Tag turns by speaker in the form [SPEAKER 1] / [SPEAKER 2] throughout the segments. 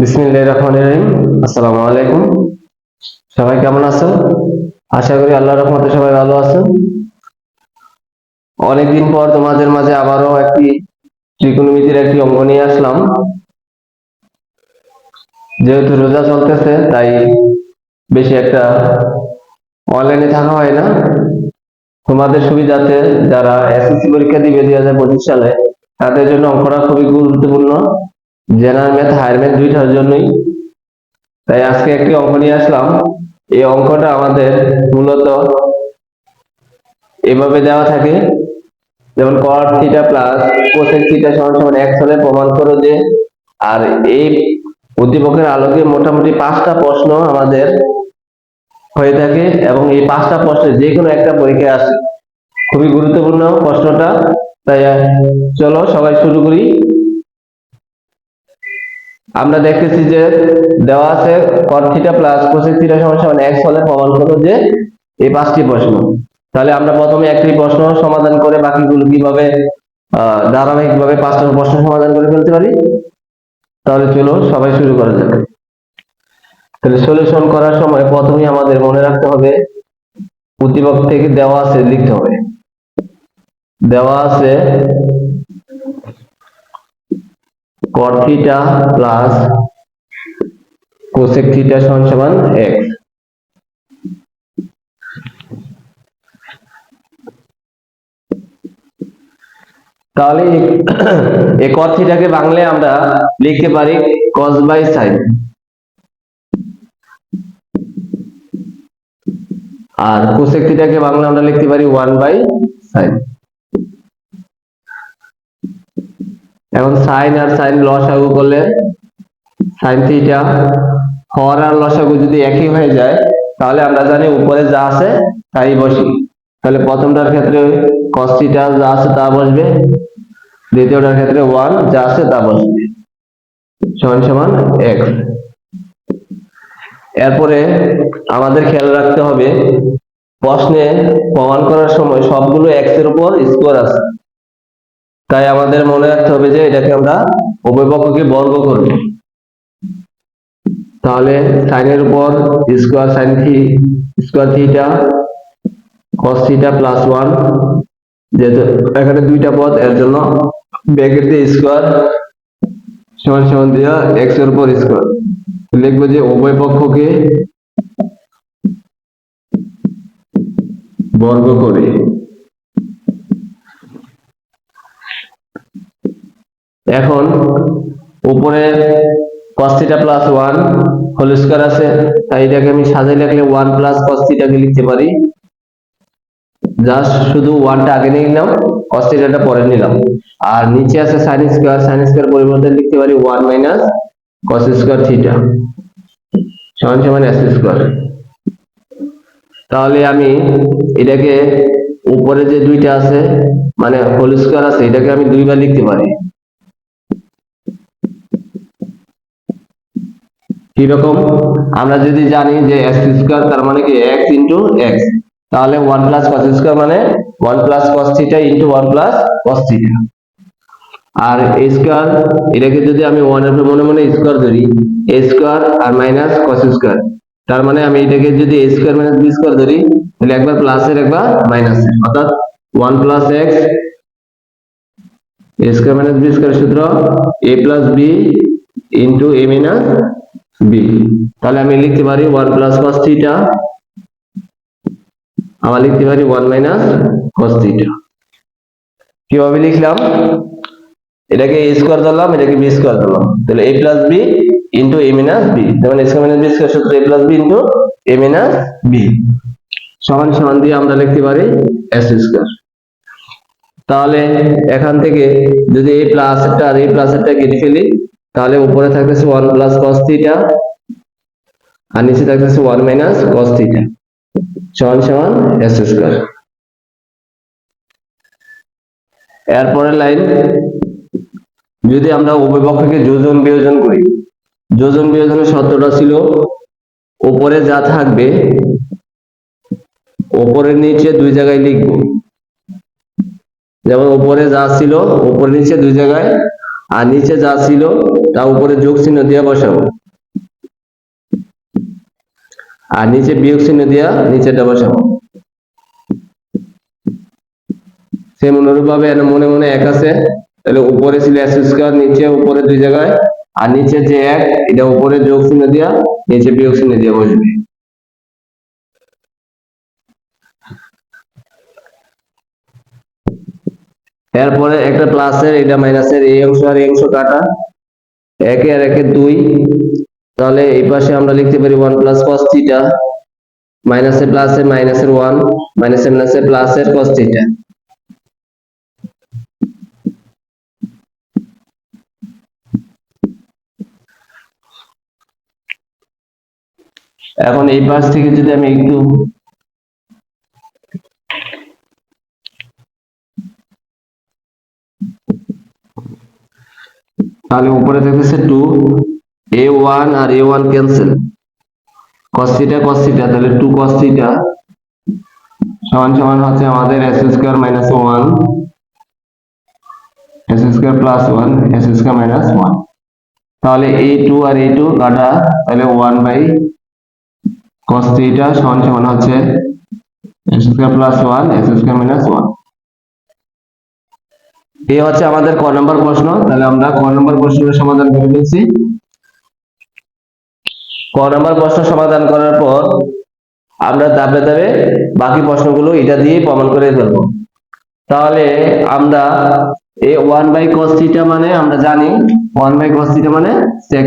[SPEAKER 1] বিসমিল্লাহির সবাই কেমন আছো আশা করি আল্লাহর রহমতে সবাই ভালো আছো অনেকদিন পর তোমাদের মাঝে আবারও একটি ত্রিকোণমিতির একটি অঙ্ক নিয়ে আসলাম। যেহেতু রোজা চলতেছে, তাই বেশি একটা অনলাইনে থাকা হয় না। তোমাদের সুবিধাতে যারা এসএসসি পরীক্ষা দিবে দুই হাজার পঁচিশ সালে, তাদের জন্য অঙ্কটা খুবই গুরুত্বপূর্ণ। জেনারেল ম্যাথ, হায়ার ম্যাথ দুইটার জন্যই। তাই আজকে একটি অঙ্ক নিয়ে আসলাম। এই অঙ্কটা আমাদের মূলত এভাবে দেওয়া থাকে। যেমন cot theta plus cosec theta সমান সমান x হলে প্রমাণ করো যে, আর এই উদ্দীপকের আলোকে মোটামুটি পাঁচটা প্রশ্ন আমাদের হয়ে থাকে এবং এই পাঁচটা প্রশ্নে যে কোনো একটা পরীক্ষায় আসে, খুবই গুরুত্বপূর্ণ প্রশ্নটা। তাই, চলো সবাই শুরু করি। আমরা দেখতেছি যে দেওয়া আছে cot theta plus cosec theta সমান x হলে প্রমাণ করো যে এই পাঁচটি প্রশ্ন। তাহলে আমরা প্রথমে একটি প্রশ্ন সমাধান করে বাকিগুলো কীভাবে ধারাবাহিকভাবে পাঁচটা প্রশ্ন সমাধান করে ফেলতে পারি? তাহলে চলো সবাই শুরু করা যাক। তাহলে সলিউশন করার সময় প্রথমেই আমাদের মনে রাখতে হবে উদ্দীপক থেকে দেওয়া আছে লিখতে হবে। দেওয়া আছে থিটা প্লাস cosec থিটা সমান সমান x তাহলে এই- এই cot থিটাকে বাংলায় আমরা লিখতে পারি cos বাই sin আর cosec থিটাকে বাংলা আমরা লিখতে পারি 1 বাই sin এখন সাইন আর সাইন লসাগু করলে সাইন থিটা হর আর লসাগু যদি একই হয়ে যায়, তাহলে আমরা জানি উপরে যা আছে তাই বসি। তাহলে প্রথমটার ক্ষেত্রে cos থিটা যা আছে তা বসবে, দ্বিতীয়টার ক্ষেত্রে 1 যা আছে তা বসবে। সমান সমান x এরপরে আমাদের খেয়াল রাখতে হবে, প্রশ্নে প্রমাণ করার সময় সবগুলো x এর উপর স্কোয়ার আছে। তাই আমাদের মনে রাখতে হবে যে এটাকে আমরা পক্ষকে বর্গ করব। তাহলে সাইনের উপর স্কোয়ার সাইন থি square theta cos theta plus one যেহেতু এখানে দুইটা পদ, এর জন্য ব্র্যাকেট দিয়ে স্কোয়ার সমান সমান দিয়া এক্সের উপর স্কোয়ার লিখব যে উভয় পক্ষকে বর্গ করে এখন উপরে cos theta plus one whole square আছে, তাই এটাকে আমি সাজাই লিখলে ওয়ান প্লাস cos থিটাকে লিখতে পারি। জাস্ট শুধু ওয়ানটা আগে নিয়ে নিলাম, cos থিটাটা পরে নিলাম। আর নিচে আছে sin স্কোয়ার sin পরিবর্তে লিখতে পারি one minus cos square theta সমান সমান s স্কোয়ার তাহলে আমি এটাকে উপরে যে দুইটা আছে মানে হোল স্কোয়ার আছে, এটাকে আমি দুইবার লিখতে পারি। কীরকম? আমরা যদি জানি যে এক্স স্কোয়ার তার মানে কি এক্স ইন্টু এক্স তাহলে ওয়ান প্লাস কস স্কোয়ার মানে one plus cos theta into one plus cos theta R a square এটাকে যদি আমি ওয়ানের মনে মনে স্কোয়ার ধরি এ স্কোয়ার আর মাইনাস কস স্কোয়ার তার মানে আমি এটাকে যদি a square minus b square ধরি, তাহলে একবার প্লাসের একবার মাইনাসের অর্থাৎ one plus x a square minus b square সূত্র a plus b into a minus b তাহলে আমি লিখতে পারি ওয়ান প্লাস কস থিটা আবার লিখতে পারি ওয়ান মাইনাস কস থিটা কীভাবে লিখলাম? এটাকে এ স্কোয়ার ধরলাম, এটাকে বি স্কোয়ার ধরলাম। তাহলে a plus b into a minus b যেমন a square minus b square সূত্র a plus b into a minus b সমান সমান দিয়ে আমরা লিখতে পারি এস স্কোয়ার তাহলে এখান থেকে যদি এই প্লাস একটা আর এই প্লাস একটা কেটে ফেলি তাহলে উপরে থাকতেছে ওয়ান প্লাস কস থিটা আর নিচে থাকতেছে ওয়ান মাইনাস কস থিটা সমান সমান এস স্কোয়ার এরপরের লাইন যদি আমরা উভয় পক্ষকে যোজন বিয়োজন করি, যোজন বিয়োজনের শর্তটা ছিল, উপরে যা থাকবে, উপরের নিচে দুই জায়গায় লিখব। যেমন উপরে যা ছিল উপরে নিচে দুই জায়গায় আর নিচে যা ছিল, তা উপরে যোগ চিহ্ন দিয়ে বসাবো আর নিচে বিয়োগ চিহ্ন দিয়া নিচেটা বসাবো সেম অনুরূপ ভাবে মনে মনে এক আছে। তাহলে উপরে ছিল এস স্কোয়ার নিচে উপরে দুই জায়গায়, আর নিচে যে এক, এটা উপরে যোগ চিহ্ন দিয়া, নিচে বিয়োগ চিহ্ন দিয়া বসবে। এরপরে একটা প্লাসের, এটা মাইনাসের, এই অংশ আর এই অংশ কাটা। একে আর একে দুই। তাহলে এই পাশে আমরা লিখতে পারি ওয়ান প্লাস কস থিটা মাইনাসে প্লাসে মাইনাসের ওয়ান মাইনাসে মাইনাসে প্লাসের কস থিটা এখন এই পাশ থেকে যদি আমি একটু তাহলে উপরে দেখতেছে two a one R a one cancel cos theta cos theta তাহলে টু কস্তিটা সমান সমান হচ্ছে আমাদের s square minus one s square plus one s square minus one তাহলে a two R A two কাটা, তাহলে ওয়ান বাই কস্তিটা সমান সমান হচ্ছে s square plus one s square minus one a হচ্ছে আমাদের ক নম্বর প্রশ্ন। তাহলে আমরা ক নম্বর প্রশ্নের সমাধান করে ফেলছি ক নম্বর প্রশ্ন সমাধান করার পর আমরা ধাপে ধাপে বাকি প্রশ্নগুলো এটা দিয়ে প্রমাণ করে ফেলব। তাহলে আমরা এই ওয়ান বাই কস মানে আমরা জানি ওয়ান বাই কস মানে সেক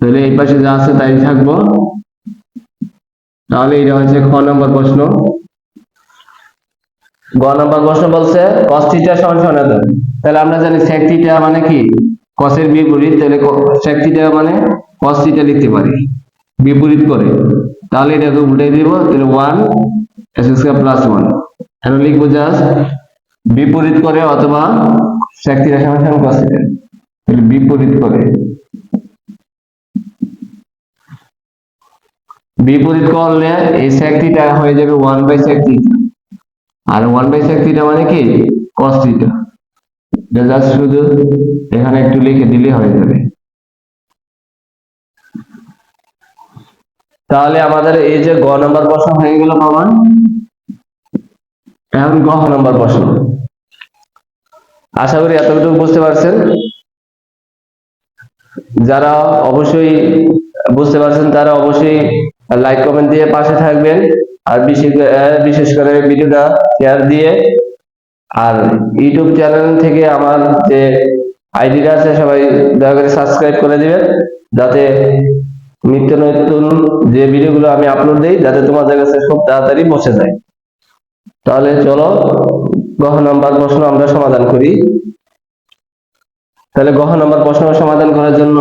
[SPEAKER 1] তাহলে এই পাশে যা আছে তাই থাকব। তাহলে এটা হচ্ছে খ নম্বর প্রশ্ন। গ নম্বর প্রশ্ন বলছে, cos থিটা সমান সমান তাহলে আমরা জানি sec মানে কি? cos এর বিপরীত, তাহলে sec মানে cos থিটা লিখতে পারি। বিপরীত করে। তাহলে এটাকে উল্টে তাহলে 1 s স্কয়ার প্লাস 1 এখন লিখব জাস্ট বিপরীত করে অথবা sec থিটা সমান সমান cos তাহলে বিপরীত করে। বিপরীত করলে এই sec হয়ে যাবে 1 বাই sec থিটা আর ওয়ান বাই সেক থিটা মানে কি? কস থিটা এটা জাস্ট শুধু এখানে একটু লিখে দিলে হয়ে যাবে। তাহলে আমাদের এই যে গ নম্বর প্রশ্ন হয়ে গেল প্রমাণ। এখন গ নম্বর প্রশ্ন। আশা করি এতটুকু বুঝতে পারছেন। যারা অবশ্যই বুঝতে পারছেন, তারা অবশ্যই লাইক কমেন্ট দিয়ে পাশে থাকবেন। আর বিশেষ বিশেষ করে ভিডিওটা শেয়ার দিয়ে, আর ইউটিউব চ্যানেল থেকে আমার যে আইডিটা আছে, সবাই দয়া করে সাবস্ক্রাইব করে দিবেন, যাতে নিত্য নতুন যে ভিডিওগুলো আমি আপলোড দিই, যাতে তোমাদের কাছে খুব তাড়াতাড়ি পৌঁছে যায়। তাহলে চলো, গহ নাম্বার প্রশ্ন আমরা সমাধান করি। তাহলে গহ নাম্বার প্রশ্ন সমাধান করার জন্য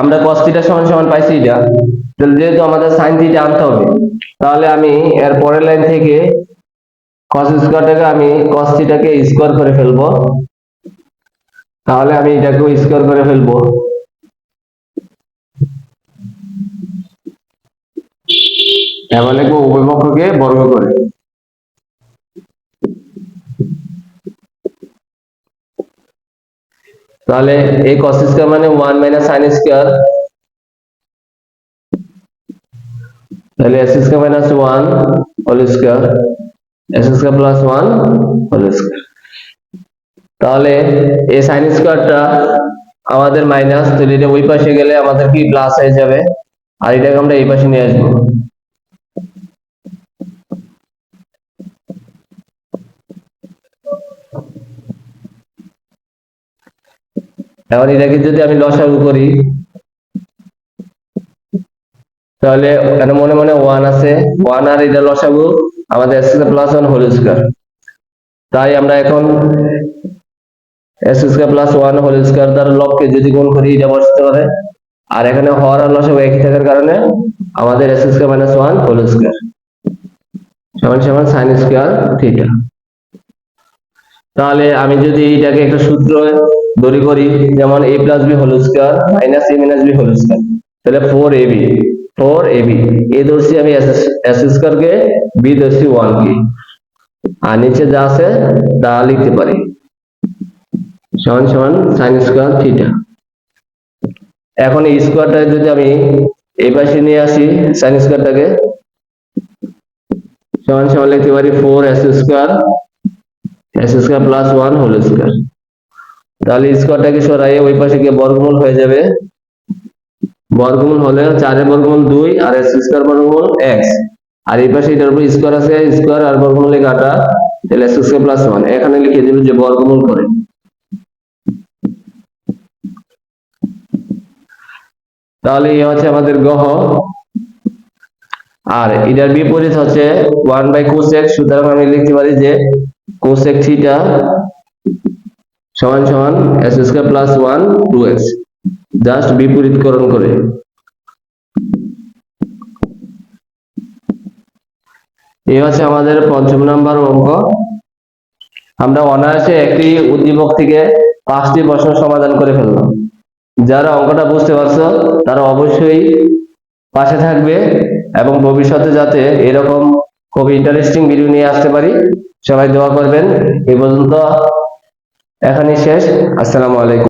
[SPEAKER 1] আমরা cos থিটা সমান সমান পাইছি এটা। তাহলে যেহেতু আমাদের sin থিটা আনতে হবে, তাহলে আমি এর পরের লাইন থেকে cos স্কয়ারটাকে আমি cos থিটাকে স্কয়ার করে ফেলব। তাহলে আমি এটাকেও স্কয়ার করে ফেলব। এবার লিখব উভয় পক্ষকে বর্গ করে। তাহলে এই cos স্কয়ার মানে 1 মাইনাস sin স্কয়ার তাহলে s square minus 1 whole square s square plus 1 whole square তাহলে এই sin স্কয়ারটা আমাদের মাইনাস তাহলে এটা ওই পাশে গেলে আমাদের কি প্লাস হয়ে যাবে? আর এটাকে আমরা এই পাশে নিয়ে আসব। এখন এটাকে যদি আমি লসাগু করি, তাহলে এখানে মনে মনে ওয়ান আছে। ওয়ান আর এটা লসাগু, আমাদের s plus one whole square তাই আমরা এখন s square plus one whole square দ্বারা লবকে যদি গুণ করি, এটা বসতে পারে আর এখানে হর আর লসাগু একই থাকার কারণে আমাদের s square minus one whole square সমান সমান সাইন স্কয়ার থিটা তাহলে আমি যদি এটাকে একটা সূত্র দড়ি করি যেমন a plus b whole square minus a minus b whole square তাহলে four a b four a b a ধরছি আমি এস স্কোয়ার কে বি ধরছি ওয়ান কে। আর নিচে যা আছে, তা লিখতে পারি। সমান সমান সাইন স্কোয়ার থিটা এখন এই স্কোয়ারটা যদি আমি এই পাশে নিয়ে আসি সাইন স্কোয়ারটাকে সমান সমান লিখতে পারি four s square s square plus one whole square তাহলে স্কোয়ারটাকে সরাইয়ে ওই পাশে গিয়ে বর্গমূল হয়ে যাবে। বর্গমূল হলে চারের বর্গমূল দুই, আর এস স্কোয়ার বর্গমূল এক্স আর এই পাশে এটার উপর স্কোয়ার আছে স্কোয়ার আর বর্গমূলে কাটা। তাহলে এস স্কোয়ার প্লাস ওয়ান এখানে লিখে দিল যে বর্গমূল করে। তাহলে এই হচ্ছে আমাদের গ্রহ। আর এটার বিপরীত হচ্ছে ওয়ান বাই কোসেক সুতরাং আমি লিখতে পারি যে কোসেক থিটা সমান সমান s square plus one two x just বিপরীতকরণ করে। এই হচ্ছে আমাদের পঞ্চম নাম্বার অঙ্ক। আমরা অনায়াসে একটি উদ্দীপক থেকে পাঁচটি প্রশ্ন সমাধান করে ফেললাম। যারা অঙ্কটা বুঝতে পারছ, তারা অবশ্যই পাশে থাকবে এবং ভবিষ্যতে যাতে এরকম খুব ইন্টারেস্টিং ভিডিও নিয়ে আসতে পারি, সবাই দোয়া করবেন। এই পর্যন্ত এখানেই শেষ। আসসালামু আলাইকুম।